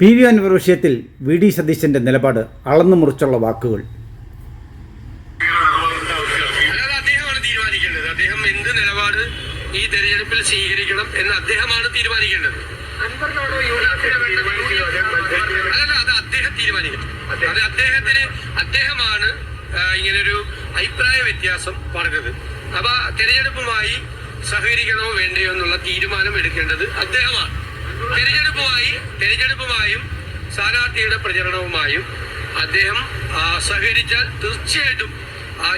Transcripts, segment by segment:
P V Anwar വിഷയത്തിൽ V D സതീശന്റെ നിലപാട് അളന്നു മുറിച്ചുള്ള വാക്കുകൾ ഈ തെരഞ്ഞെടുപ്പിൽ സ്വീകരിക്കണം എന്ന് അദ്ദേഹമാണ് തീരുമാനിക്കേണ്ടത്. അല്ലല്ല അത് അദ്ദേഹം തീരുമാനിക്കണം. അത് അദ്ദേഹത്തിന് അദ്ദേഹമാണ് ആ, ഇങ്ങനൊരു അഭിപ്രായ വ്യത്യാസം പറഞ്ഞത്. അപ്പൊ തെരഞ്ഞെടുപ്പുമായി സഹകരിക്കണമോ വേണ്ടയോ എന്നുള്ള തീരുമാനം എടുക്കേണ്ടത് അദ്ദേഹമാണ്. തെരഞ്ഞെടുപ്പുമായി തിരഞ്ഞെടുപ്പുമായും സ്ഥാനാർത്ഥിയുടെ പ്രചരണവുമായും അദ്ദേഹം സഹകരിച്ചാൽ തീർച്ചയായിട്ടും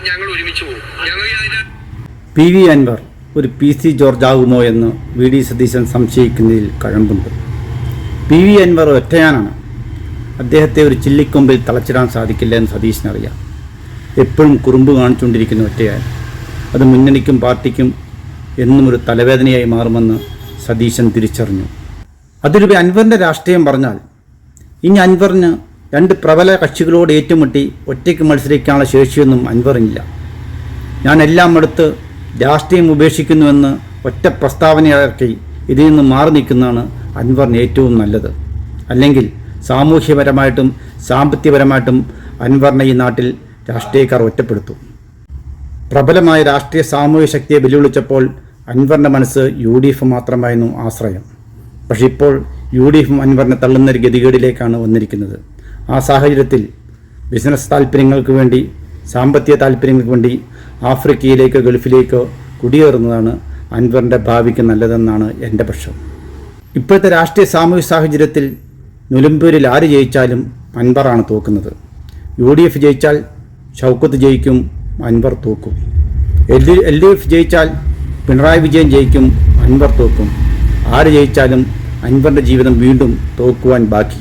ഞങ്ങൾ ഒരുമിച്ച് പോകും. ഞങ്ങൾ പി വി അൻവർ ഒരു പി സി ജോർജ് ആകുമോ എന്ന് വി ഡി സതീശൻ സംശയിക്കുന്നതിൽ കഴമ്പുണ്ട്. പി വി അൻവർ ഒറ്റയാനാണ്. അദ്ദേഹത്തെ ഒരു ചില്ലിക്കൊമ്പിൽ തളച്ചിടാൻ സാധിക്കില്ല എന്ന് സതീശനറിയാം എപ്പോഴും കുറുമ്പ് കാണിച്ചുകൊണ്ടിരിക്കുന്ന ഒറ്റയാൻ. അത് മുന്നണിക്കും പാർട്ടിക്കും എന്നും ഒരു തലവേദനയായി മാറുമെന്ന് സതീശൻ തിരിച്ചറിഞ്ഞു. അതിലുപരി അൻവറിന്റെ രാഷ്ട്രീയം പറഞ്ഞാൽ ഇനി അൻവറിന് രണ്ട് പ്രബല കക്ഷികളോട് ഏറ്റുമുട്ടി ഒറ്റയ്ക്ക് മത്സരിക്കാനുള്ള ശേഷിയൊന്നും അൻവറിനില്ല. ഞാൻ എല്ലാം എടുത്ത് രാഷ്ട്രീയം ഉപേക്ഷിക്കുന്നുവെന്ന് ഒറ്റ പ്രസ്താവന ഇറക്കി ഇതിൽ നിന്ന് മാറി നിൽക്കുന്നതാണ് അൻവറിന് ഏറ്റവും നല്ലത്. അല്ലെങ്കിൽ സാമൂഹ്യപരമായിട്ടും സാമ്പത്തികപരമായിട്ടും അൻവറിനെ ഈ നാട്ടിൽ രാഷ്ട്രീയക്കാർ ഒറ്റപ്പെടുത്തും. പ്രബലമായ രാഷ്ട്രീയ സാമൂഹ്യ ശക്തിയെ വെല്ലുവിളിച്ചപ്പോൾ അൻവറിന്റെ മനസ്സ് യു ഡി എഫ് മാത്രമായിരുന്നു ആശ്രയം. പക്ഷെ ഇപ്പോൾ യു ഡി എഫും അൻവറിനെ തള്ളുന്ന ഒരു ഗതികേടിലേക്കാണ് വന്നിരിക്കുന്നത്. ആ സാഹചര്യത്തിൽ ബിസിനസ് താല്പര്യങ്ങൾക്ക് വേണ്ടി സാമ്പത്തിക താല്പര്യങ്ങൾക്ക് വേണ്ടി ആഫ്രിക്കയിലേക്കോ ഗൾഫിലേക്കോ കുടിയേറുന്നതാണ് അൻവറിന്റെ ഭാവിക്ക് നല്ലതെന്നാണ് എന്റെ പക്ഷം. ഇപ്പോഴത്തെ രാഷ്ട്രീയ സാമൂഹ്യ സാഹചര്യത്തിൽ നിലമ്പൂരിൽ ആര് ജയിച്ചാലും അൻവറാണ് തോക്കുന്നത്. യു ഡി എഫ് ജയിച്ചാൽ ഷൗക്കത്ത് ജയിക്കും അൻവർ തോക്കും. L D L D F ജയിച്ചാൽ പിണറായി വിജയൻ ജയിക്കും അൻവർ തോക്കും. ആര് ജയിച്ചാലും അൻവറിന്റെ ജീവിതം വീണ്ടും തോക്കുവാൻ ബാക്കി.